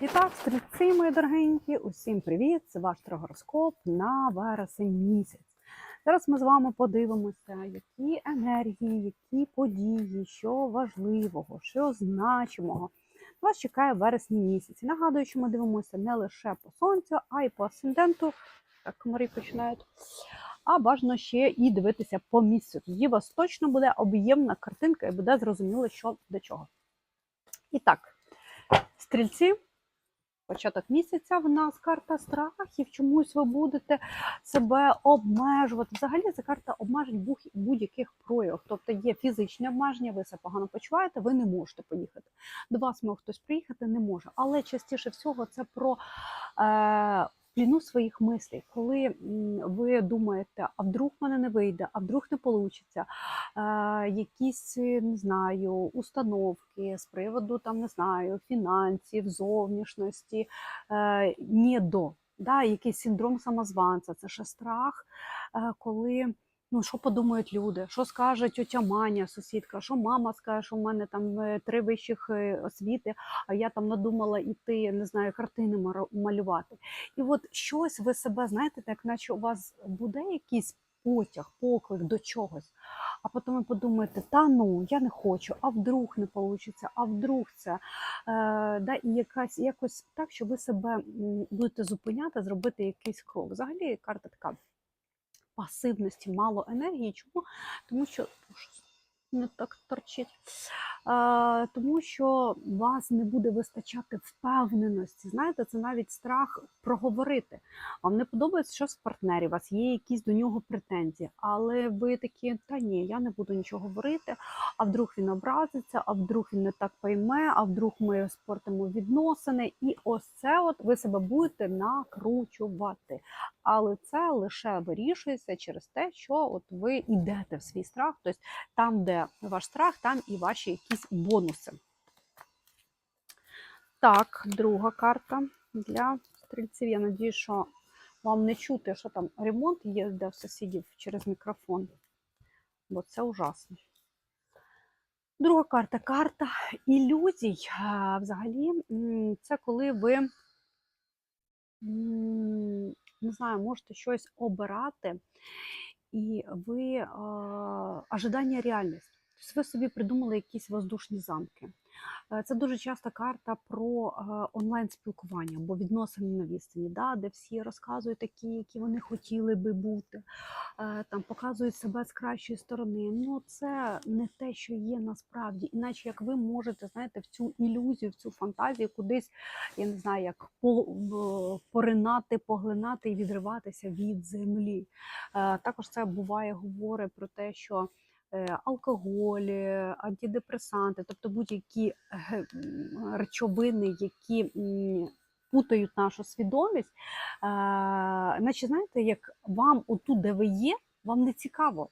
І так, стрільці, мої дорогенькі, усім привіт! Це ваш трогороскоп на вересень місяць. Зараз ми з вами подивимося, які енергії, які події, що важливого, що значимого вас чекає вересні місяці. Нагадую, що ми дивимося не лише по сонцю, а й по асценденту. Так, комарі починають. А бажано ще і дивитися по місцю. Тоді у вас точно буде об'ємна картинка і буде зрозуміло, що до чого. І так, стрільці, початок місяця в нас карта страхів. Чомусь ви будете себе обмежувати. Взагалі це карта обмежень будь- будь-яких проявів. Тобто є фізичне обмеження, ви себе погано почуваєте, ви не можете поїхати. До вас може хтось приїхати не може. Але частіше всього це про е, пліну своїх мислей, коли ви думаєте, а вдруг мене не вийде, а вдруг не вийде, якісь не знаю, установки з приводу там не знаю, фінансів, зовнішності, не до. Да, якийсь синдром самозванця, це ще страх, е, коли ну що подумають люди, що скаже тьотя Маня, сусідка, що мама скаже, що в мене там е, три вищих е, освіти, а я там надумала іти, не знаю, картини малювати. І от щось ви себе знаєте, так наче у вас буде якийсь потяг, поклик до чогось. А потім ви подумаєте, та ну я не хочу, а вдруг не вийде, а вдруг це. Е, да, і якась якось так, що ви себе будете зупиняти, зробити якийсь крок. Взагалі карта така пасивності, мало енергії. Чому? Тому що не так торчить. Тому що вас не буде вистачати впевненості. Знаєте, це навіть страх проговорити. Вам не подобається щось в партнері, у вас є якісь до нього претензії, але ви такі, та ні, я не буду нічого говорити, а вдруг він образиться, а вдруг він не так пойме, а вдруг ми спортимо відносини. І ось це от ви себе будете накручувати. Але це лише вирішується через те, що от ви йдете в свій страх. Тобто там, де ваш страх, там і ваші якісь бонуси. Так, друга карта для стрільців. Я надію, що вам не чути, що там ремонт є в сусідів через мікрофон, бо це ужасно. Друга карта карта ілюзій. Взагалі, це коли ви не знаю, можете щось обирати, і ви е, ожидання реальність. Тобто ви собі придумали якісь воздушні замки. Е, Це дуже часто карта про е, онлайн-спілкування або відносини на відстані, да, де всі розказують такі, які вони хотіли би бути, е, там показують себе з кращої сторони. Ну це не те, що є насправді. Іначе як ви можете знаєте, в цю ілюзію, в цю фантазію кудись, я не знаю, як поринати, поглинати і відриватися від землі. Також це буває говорить про те, що алкоголь, е, антидепресанти, тобто будь-які речовини, які путають нашу свідомість, е, наче знаєте, як вам отут, де ви є, вам не цікаво.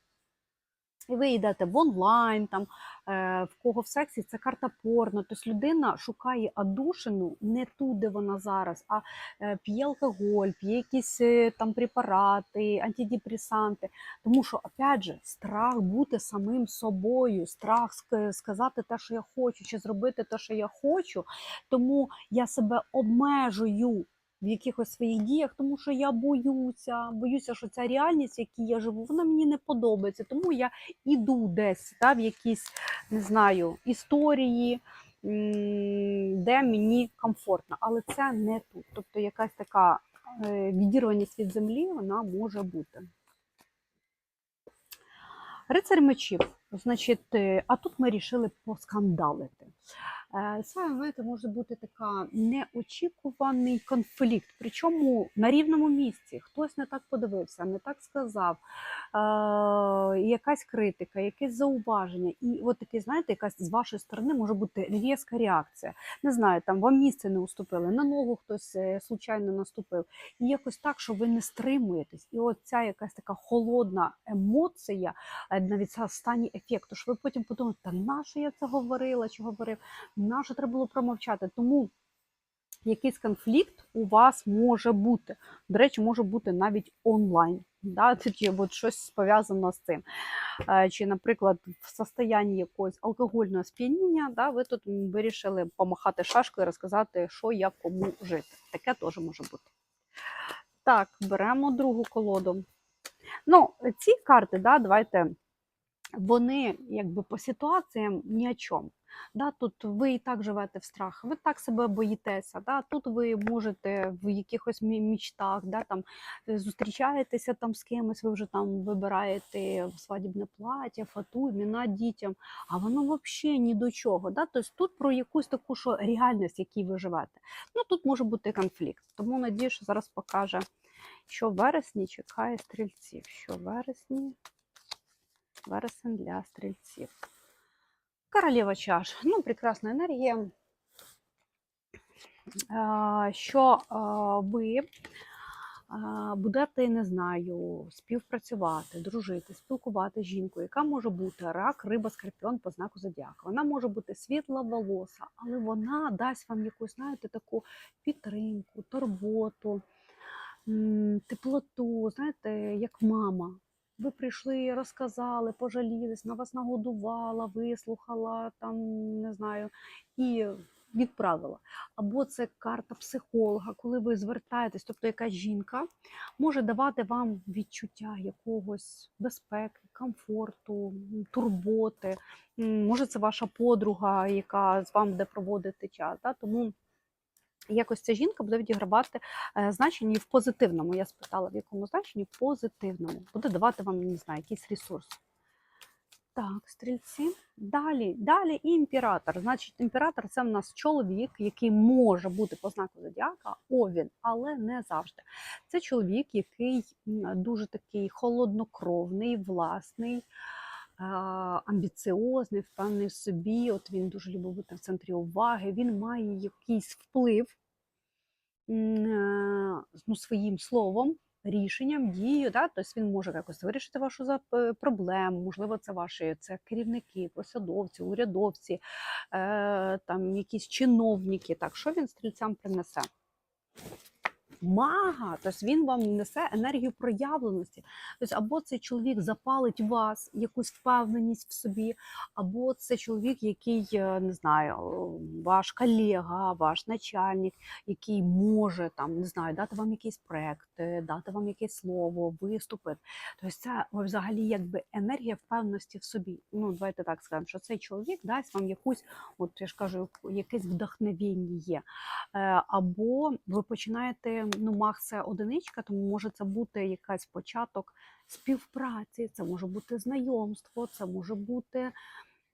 І ви йдете в онлайн, там, е, в кого в сексі це карта порно. Тобто людина шукає одушину не ту, де вона зараз, а е, п'є алкоголь, п'є якісь е, там препарати, антидепресанти. Тому що, опять же, страх бути самим собою, страх сказати те, що я хочу, чи зробити те, що я хочу. Тому я себе обмежую в якихось своїх діях, тому що я боюся, боюся, що ця реальність, в якій я живу, вона мені не подобається. Тому я іду десь та, в якісь, не знаю, історії, де мені комфортно. Але це не тут. Тобто якась така е, відірваність від землі вона може бути. Рицарь мечів, значить, е, а тут ми рішили поскандалити. Е, Це, знаєте, може бути така неочікуваний конфлікт, причому на рівному місці. Хтось не так подивився, не так сказав, е, якась критика, якесь зауваження. І от таке, знаєте, якась з вашої сторони може бути різка реакція. Не знаю, там вам місце не уступили, на ногу хтось е, случайно наступив. І якось так, що ви не стримуєтесь. І от ця якась така холодна емоція, навіть це останній ефект. Тож ви потім подумаєте, та нащо я це говорила, чи говорив, нащо треба було промовчати. Тому якийсь конфлікт у вас може бути. До речі, може бути навіть онлайн. Да? Чи от щось пов'язано з цим. Е, Чи, наприклад, в состоянні якогось алкогольного сп'яніння, да, ви тут вирішили помахати шашкою і розказати, що як кому жити. Таке теж може бути. Так, беремо другу колоду. Ну, ці карти, да, давайте, вони якби по ситуаціям ні о чому. Да, тут ви і так живете в страх, ви так себе боїтеся. Да, тут ви можете в якихось мічтах, да, там, е, зустрічаєтеся там з кимось, ви вже там вибираєте свадібне плаття, фату, імена дітям, а воно взагалі ні до чого. Да? Тобто тут про якусь таку що реальність, в якій ви живете. Ну тут може бути конфлікт. Тому надію, що зараз покаже, що в вересні чекає стрільців. Що в вересні, вересень для стрільців. Королева чаш. Ну, прекрасна енергія. Що ви будете, не знаю, співпрацювати, дружити, спілкувати з жінкою, яка може бути рак, риба, скорпіон по знаку зодіака. Вона може бути світла волоса, але вона дасть вам якусь, знаєте, таку підтримку, турботу, теплоту, знаєте, як мама. Ви прийшли, розказали, пожалілись, на вас нагодувала, вислухала, там, не знаю, і відправила. Або це карта психолога, коли ви звертаєтесь, тобто якась жінка може давати вам відчуття якогось безпеки, комфорту, турботи. Може, це ваша подруга, яка з вами буде проводити час. Да? Тому якось ця жінка буде відігравати е, значення в позитивному. Я спитала, в якому значенні в позитивному. Буде давати вам, не знаю, якийсь ресурс. Так, стрільці. Далі, далі імператор. Значить, імператор це в нас чоловік, який може бути по знаку зодіака, овін, але не завжди. Це чоловік, який дуже такий холоднокровний, власний, амбіціозний, впевнений в собі. От він дуже любить бути в центрі уваги. Він має якийсь вплив е, ну, своїм словом, рішенням, дією. Да? Тобто він може якось вирішити вашу проблему. Можливо, це ваші це керівники, посадовці, урядовці, е, там якісь чиновники. Так, що він стрільцям принесе? Мага, тобто він вам несе енергію проявленості. Тобто, або цей чоловік запалить вас якусь впевненість в собі, або це чоловік, який е, не знаю, ваш колега, ваш начальник, який може там не знаю, дати вам якийсь проект, е, дати вам якесь слово, виступити. Тобто, це взагалі якби енергія впевненості в собі. Ну, давайте так скажемо, що цей чоловік дасть вам якусь, от я ж кажу, якесь вдохновення є. Е, Або ви починаєте, ну, мах це одиничка, тому може це бути якась початок співпраці, це може бути знайомство, це може бути.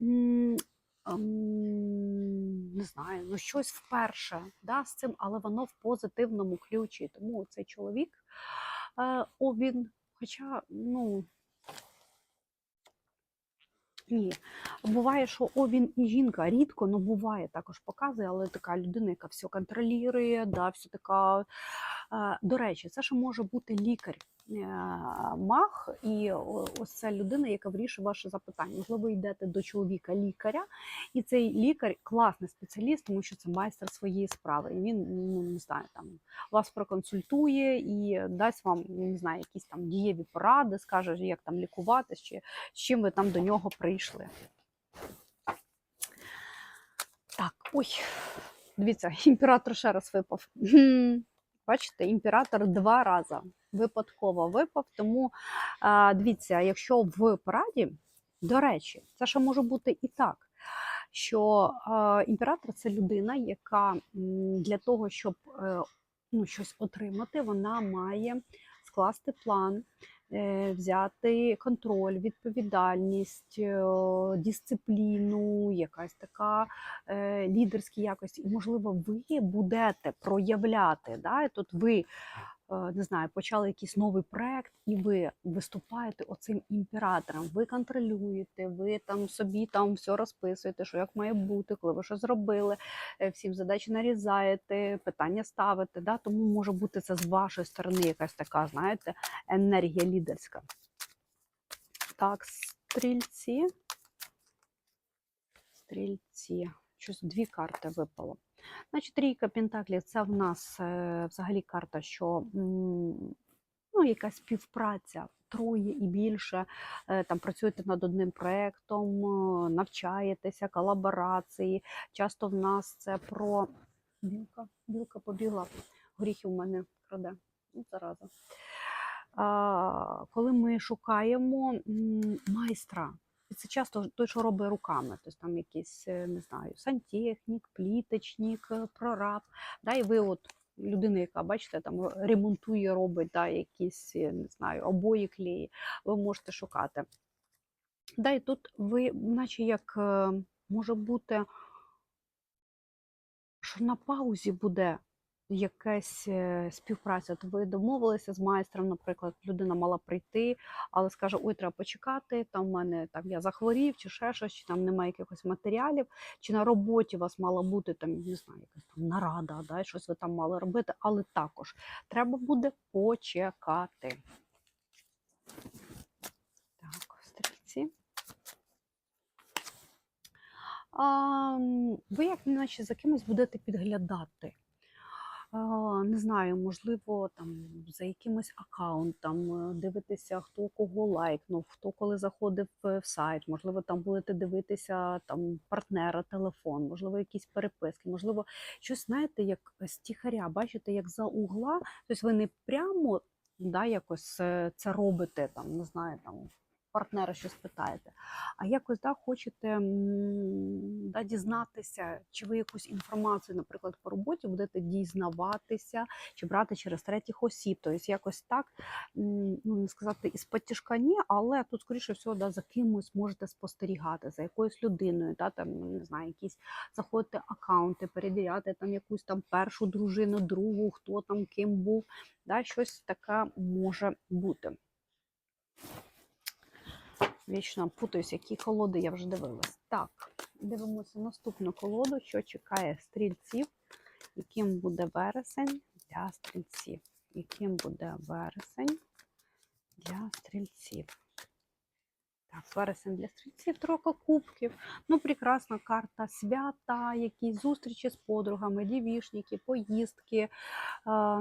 ем, Не знаю, ну щось вперше да, з цим, але воно в позитивному ключі. Тому цей чоловік, е, о, він, хоча, ну, ні. Буває, що о, він і жінка рідко, ну буває також показує, але така людина, яка все контролює, да, все така. Е, До речі, це ще може бути лікар, е, маг, і ось це людина, яка вирішує ваше запитання. Можливо, ви йдете до чоловіка лікаря, і цей лікар класний спеціаліст, тому що це майстер своєї справи. І він ну не знаю, там вас проконсультує і дасть вам не знаю, якісь там дієві поради, скаже, як там лікуватись, чи з чим ви там до нього прийшли. Так, ой, дивіться, імператор ще раз випав. Бачите, імператор два рази випадково випав. Тому дивіться, якщо в параді, до речі, це ще може бути і так, що імператор це людина, яка для того, щоб е, ну, щось отримати, вона має скласти план, взяти контроль, відповідальність, е, дисципліну, якась така лідерська лідерські якості. І, можливо, ви будете проявляти. Да? Тут ви е, не знаю, почали якийсь новий проект, і ви виступаєте оцим імператором. Ви контролюєте, ви там собі там все розписуєте, що як має бути, коли ви що зробили, е, всім задачі нарізаєте, питання ставите. Да? Тому може бути це з вашої сторони якась така, знаєте, енергія лідерська. Так, стрільці. Стрільці. Щось дві карти випало. Значить, трійка Пентаклів це в нас е, взагалі карта, що ну, якась співпраця. Троє і більше е, там працюєте над одним проєктом, е, навчаєтеся, колаборації. Часто в нас це про білка, білка побігла, горіхи у мене краде. Ну, зараза. Коли ми шукаємо майстра, і це часто той, що робить руками, тобто там якийсь, е, не знаю, сантехнік, пліточник, е, прораб. Да, і ви от людина, яка, бачите, там ремонтує, робить да, якісь, е, не знаю, обої клеї, ви можете шукати. Да, і тут ви, наче як е, може бути, що на паузі буде якась е, співпраця. От ви домовилися з майстром, наприклад, людина мала прийти, але скаже: ой, треба почекати, там в мене там я захворів, чи ще щось, чи там немає якихось матеріалів, чи на роботі у вас мала бути там, не знаю, якась там нарада, да, щось ви там мали робити, але також треба буде почекати. Так, стрільці. А, ви як наче за кимось будете підглядати. Не знаю, можливо, там за якимось аккаунтом е, дивитися, хто кого лайкнув, хто коли заходив е, в сайт, можливо, там будете дивитися там партнера, телефон, можливо, якісь переписки, можливо, щось знаєте, як стіхаря, бачите, як за угла, тобто ви не прямо да, якось е, це робите, там, не знаю, там. Партнера щось питаєте, а якось да, хочете да, дізнатися, чи ви якусь інформацію, наприклад, по роботі будете дізнаватися, чи брати через третіх осіб. Тобто якось так, ну не сказати із потяжка ні, але тут, скоріше всього, да, за кимось можете спостерігати, за якоюсь людиною, да, там, ну, не знаю, якісь заходити аккаунти, перевіряти там якусь там першу дружину, другу, хто там ким був. Да, щось таке може бути. Вічно путаюсь, які колоди я вже дивилась. Так, дивимося наступну колоду, що чекає стрільців, яким буде вересень для стрільців. Яким буде вересень для стрільців. Вересень для стрільців, тройка кубків. Ну, прекрасна карта свята, якісь зустрічі з подругами, дівішники, поїздки, е,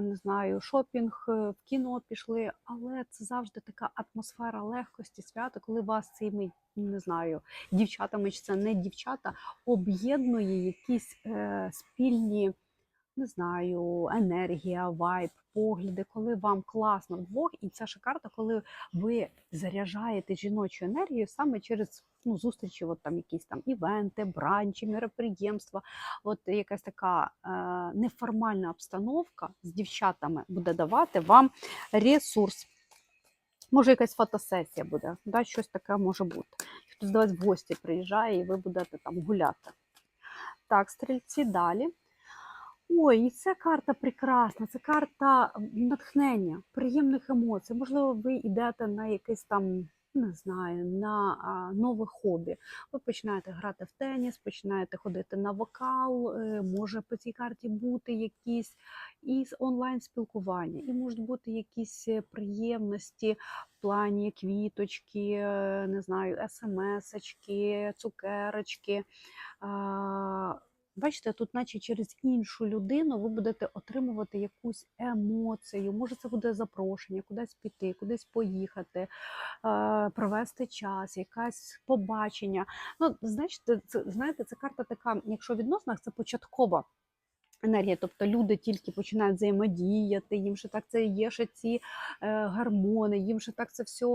не знаю, шопінг, е, в кіно пішли. Але це завжди така атмосфера легкості свята, коли вас цими, не знаю, дівчатами, чи це не дівчата, об'єднує якісь е, спільні. Не знаю, енергія, вайб, погляди, коли вам класно вдвох, і ця ж карта, коли ви заряджаєте жіночу енергію саме через ну, зустрічі, от там якісь там івенти, бранчі, мероприємства. От якась така е, неформальна обстановка з дівчатами буде давати вам ресурс. Може, якась фотосесія буде, да, щось таке може бути. Хтось до вас в гості приїжджає, і ви будете там гуляти. Так, стрільці далі. Ой, і ця карта прекрасна, це карта натхнення, приємних емоцій. Можливо, ви йдете на якесь там, не знаю, на а, нове хобі. Ви починаєте грати в теніс, починаєте ходити на вокал, е, може по цій карті бути якісь і онлайн-спілкування, і можуть бути якісь е, приємності в плані квіточки, е, не знаю, смс-очки, цукерочки. А, Бачите, тут, наче через іншу людину, ви будете отримувати якусь емоцію. Може, це буде запрошення, кудись піти, кудись поїхати, провести час, якесь побачення. Ну, значите, це знаєте, це карта така, якщо в відносинах, це початкова. Енергія, тобто люди тільки починають взаємодіяти, їм ще так це є ще ці е, гормони, їм ще так це все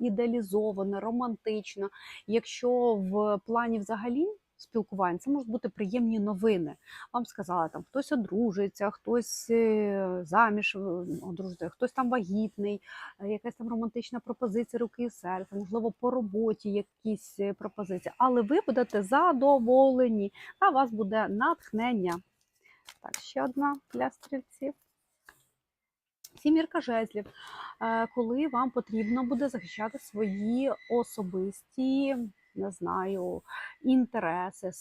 ідеалізовано, романтично. Якщо в плані взагалі спілкувань, це можуть бути приємні новини. Вам сказали, там хтось одружується, хтось е, заміж е, одружується, хтось там вагітний, е, якась там романтична пропозиція руки і серця, можливо, по роботі якісь пропозиції. Але ви будете задоволені, а у вас буде натхнення. Так, ще одна для стрільців. Сімірка жезлів, коли вам потрібно буде захищати свої особисті не знаю, інтереси,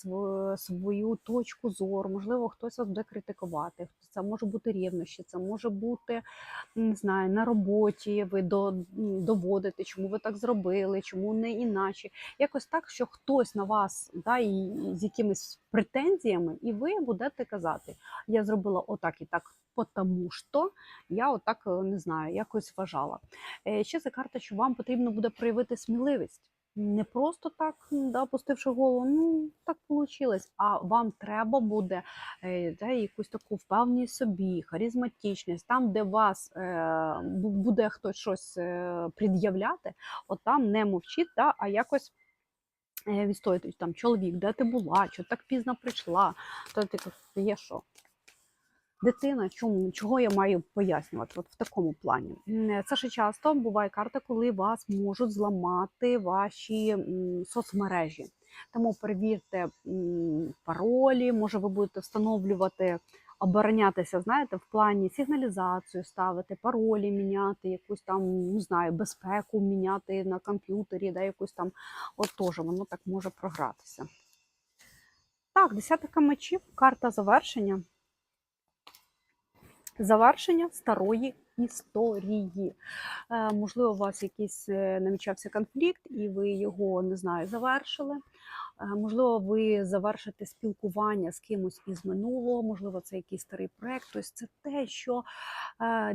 свою точку зору. Можливо, хтось вас буде критикувати. Це може бути рівнощі, це може бути не знаю, на роботі. Ви доводите, чому ви так зробили, чому не іначе. Якось так, що хтось на вас да, і, з якимись претензіями, і ви будете казати: я зробила отак і так, потому що я отак е, не знаю, якось вважала. Е, Ще це карта, що вам потрібно буде проявити сміливість. Не просто так, да, пустивши голову, ну так вийшло. А вам треба буде е, да, якусь таку впевненість собі, харизматичність, там, де вас е, буде хтось щось е, пред'являти, от там не мовчіть, да, а якось відстоюєте там чоловік, де ти була, що так пізно прийшла, то ти кажеш, є що? Дитина, чому чого я маю пояснювати? От в такому плані. Це ще часто буває карта, коли вас можуть зламати ваші соцмережі. Тому перевірте паролі, може ви будете встановлювати, оборонятися, знаєте, в плані сигналізацію ставити, паролі міняти, якусь там, не знаю, безпеку міняти на комп'ютері, да, якусь там, от теж воно так може програтися. Так, десятка мечів, карта завершення завершення старої історії. Е, можливо, у вас якийсь е, намічався конфлікт, і ви його не знаю, завершили. Можливо, ви завершите спілкування з кимось із минулого, можливо, це якийсь старий проект. Тобто це те, що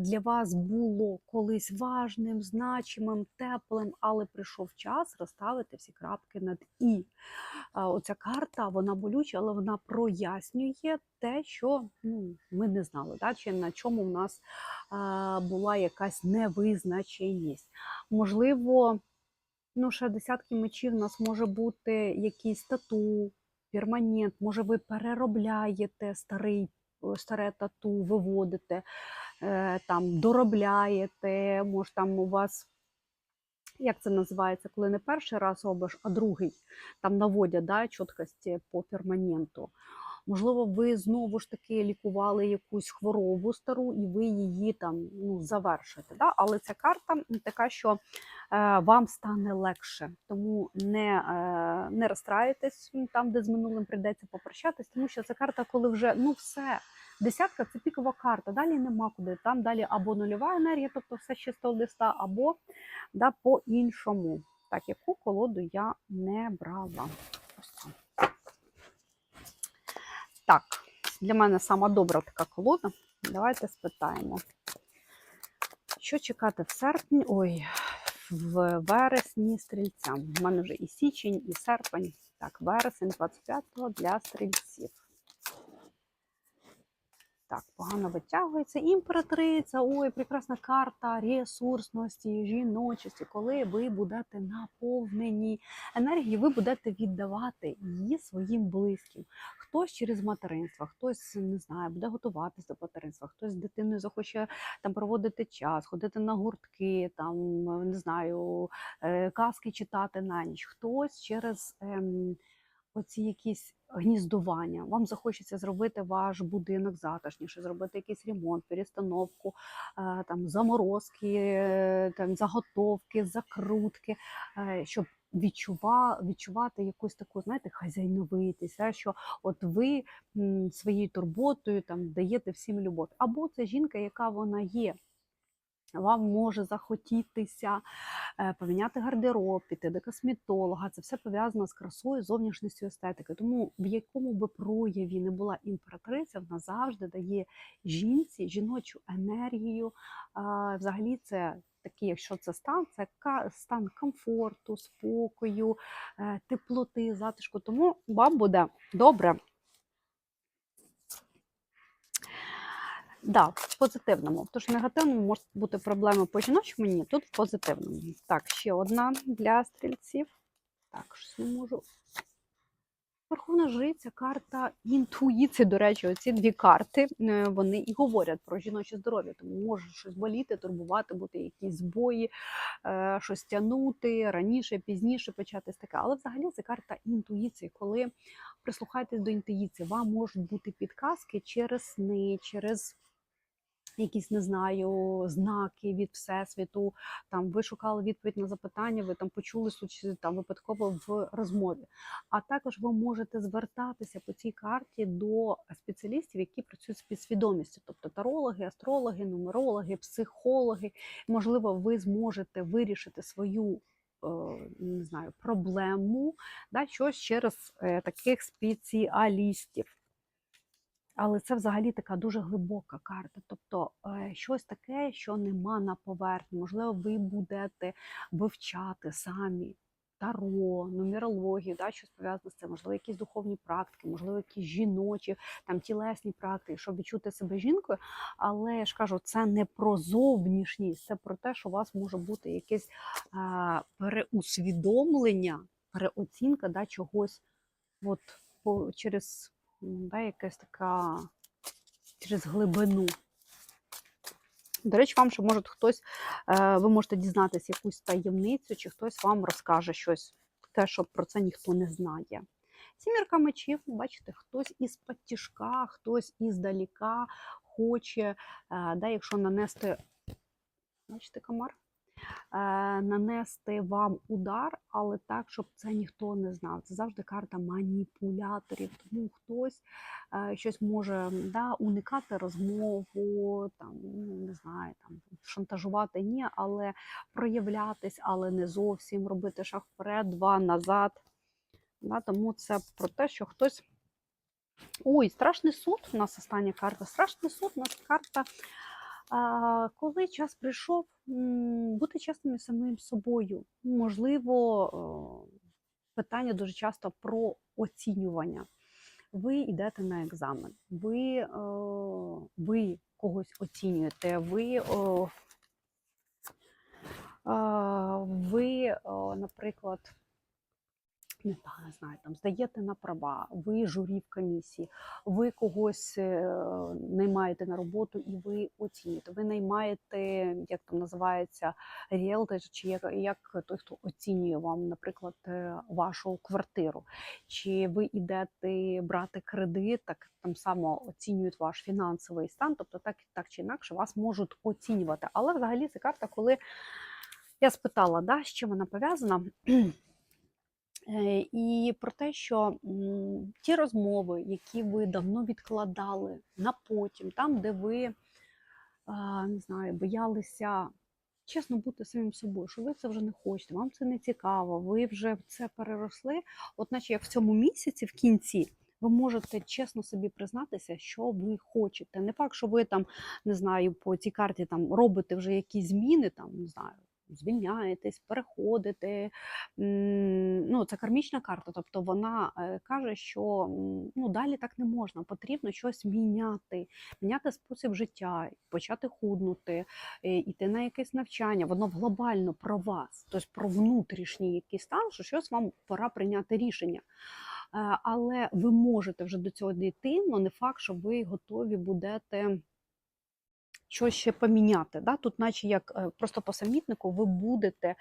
для вас було колись важним, значимим, теплим, але прийшов час розставити всі крапки над і. Оця карта, вона болюча, але вона прояснює те, що ну, ми не знали, да? чи на чому в нас була якась невизначеність. Можливо, ну, ще десятки мечів у нас може бути якийсь тату, перманент, може, ви переробляєте старий, старе тату, виводите, е, там, доробляєте, може там у вас. Як це називається, коли не перший раз робиш, а другий там наводять да, чіткості по перманенту. Можливо, ви знову ж таки лікували якусь хворобу стару, і ви її там ну, завершите. Да? Але ця карта така, що е, вам стане легше. Тому не, е, не розстраюйтесь там, де з минулим прийдеться попрощатись, тому що це карта, коли вже ну все. Десятка це пікова карта, далі нема куди. Там далі або нульова енергія, тобто все з чистого листа, або да, по-іншому. Так, яку колоду я не брала. Ось. Так, для мене сама добра така колода. Давайте спитаємо. Що чекати в серпні? Ой, в вересні стрільцям. У мене вже і січень, і серпень. Так, вересень 25-го для стрільців. Так, погано витягується. Імператриця, ой, прекрасна карта ресурсності, жіночості. Коли ви будете наповнені енергією, ви будете віддавати її своїм близьким. Хтось через материнство, хтось не знаю, буде готуватися до материнства, хтось з дитиною захоче там проводити час, ходити на гуртки, там не знаю, е, казки читати на ніч. Хтось через. Ем, оці якісь гніздування. Вам захочеться зробити ваш будинок затишніше, зробити якийсь ремонт, перестановку, е, там заморозки, е, там заготовки, закрутки, е, щоб відчува, відчувати якусь таку, знаєте, хазяйновитість, що от ви своєю турботою там даєте всім любов. Або це жінка, яка вона є. Вам може захотітися е, поміняти гардероб, піти до косметолога. Це все пов'язано з красою, зовнішністю естетики. Тому в якому би прояві не була імператриця, вона завжди дає жінці жіночу енергію. Взагалі, це такий, якщо це стан, це стан комфорту, спокою, е, теплоти, затишку. Тому вам буде добре. Да, в позитивному. Тож в негативному можуть бути проблеми по жіночому, ні, тут в позитивному. Так, ще одна для стрільців. Так, щось не можу. Верховна жриця, карта інтуїції. До речі, оці дві карти е, вони і говорять про жіноче здоров'я. Тому може щось боліти, турбувати, бути якісь збої, е, щось тягнути раніше, пізніше початись таке. Але взагалі це карта інтуїції, коли прислухайтесь до інтуїції, вам можуть бути підказки через сни, через якісь не знаю знаки від всесвіту. Там ви шукали відповідь на запитання, ви там почули случ- там випадково в розмові. А також ви можете звертатися по цій карті до спеціалістів, які працюють з підсвідомістю, тобто тарологи, астрологи, нумерологи, психологи. Можливо, ви зможете вирішити свою. е, Не знаю, проблему, да, щось через е, таких спеціалістів. Але це взагалі така дуже глибока карта. Тобто е, щось таке, що нема на поверхні. Можливо, ви будете вивчати самі таро, нумерологію, да, щось пов'язане з цим, можливо, якісь духовні практики, можливо, якісь жіночі, там тілесні практики, щоб відчути себе жінкою. Але я ж кажу, це не про зовнішність, це про те, що у вас може бути якесь е, переусвідомлення, переоцінка да, чогось от, по, через да, якась така через глибину. До речі, вам ще може хтось, е, ви можете дізнатися якусь таємницю, чи хтось вам розкаже щось, те, що про це ніхто не знає. Сімірка мечів, бачите, хтось із патішка, хтось іздаліка хоче, е, да, якщо нанести, бачите, комар, нанести вам удар, але так, щоб це ніхто не знав. Це завжди карта маніпуляторів. Тому хтось е, щось може да, уникати розмову, там, ну, не знаю, там, шантажувати ні, але проявлятись, але не зовсім робити шаг вперед, два назад. Да, тому це про те, що хтось. Ой, страшний суд. У нас остання карта. Страшний суд, у нас карта. Коли час прийшов бути чесним самим собою. Можливо, питання дуже часто про оцінювання. Ви йдете на екзамен, ви, ви когось оцінюєте, ви, ви наприклад, не та- не знаю, там здаєте на права, ви журі в комісії, ви когось е, наймаєте на роботу і ви оцінюєте. Ви наймаєте, як там називається, ріелтор, чи як, як той, хто оцінює вам, наприклад, е, вашу квартиру. Чи ви йдете брати кредит, так там само оцінюють ваш фінансовий стан, тобто так, так чи інакше вас можуть оцінювати. Але взагалі це карта, коли я спитала, да, з чим вона пов'язана. Е, І про те, що ті розмови, які ви давно відкладали на потім, там, де ви не знаю, боялися чесно бути самим собою, що ви це вже не хочете, вам це не цікаво, ви вже це переросли. От, наче як в цьому місяці, в кінці, ви можете чесно собі признатися, що ви хочете. Не факт, що ви там не знаю, по цій карті там робите вже якісь зміни, там не знаю. Звільняєтесь, переходите. Ну, це кармічна карта, тобто вона е, каже, що ну, далі так не можна, потрібно щось міняти, міняти спосіб життя, почати худнути, е, йти на якесь навчання. Воно глобально про вас, тобто про внутрішній якийсь стан, що щось вам пора прийняти рішення. Е, Але ви можете вже до цього дійти, але не факт, що ви готові будете щось ще поміняти. Да? Тут, наче як е, просто по самітнику, ви будете,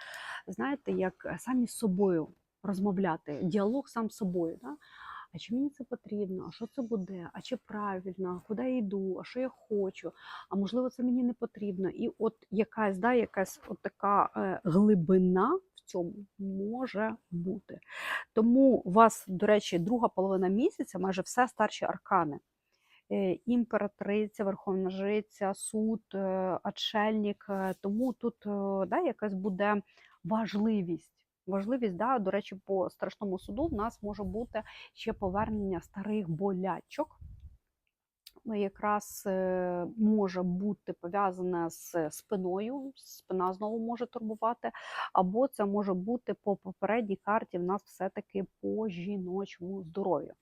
знаєте, як е, самі з собою розмовляти, діалог сам з собою. Да? А чи мені це потрібно? А що це буде? А чи правильно? Куди я йду? А що я хочу? А можливо, це мені не потрібно. І от якась, да, якась от така е, глибина в цьому може бути. Тому у вас, до речі, друга половина місяця, майже все старші аркани імператриця, верховна жриця, суд, е, отшельник. Е, Тому тут да, якась буде важливість. Важливість, да, до речі, по страшному суду в нас може бути ще повернення старих болячок. Якраз е, може бути пов'язане з спиною, спина знову може турбувати, або це може бути по попередній карті в нас все-таки по жіночому здоров'ю.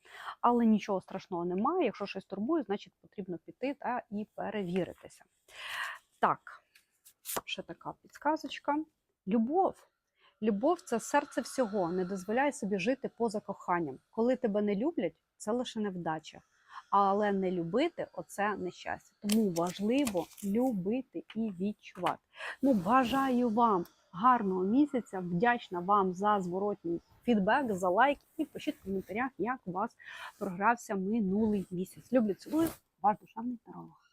Але нічого страшного немає. Якщо щось турбує, значить потрібно піти та і перевіритися. Так, ще така підсказочка. Любов. Любов це серце всього. Не дозволяй собі жити поза коханням. Коли тебе не люблять, це лише невдача. Але не любити оце нещастя. Тому важливо любити і відчувати. Ну, бажаю вам гарного місяця. Вдячна вам за зворотній фідбек, за лайк і пишіть в коментарях, як у вас програвся минулий місяць. Люблю цілую, ваш душевний таролог.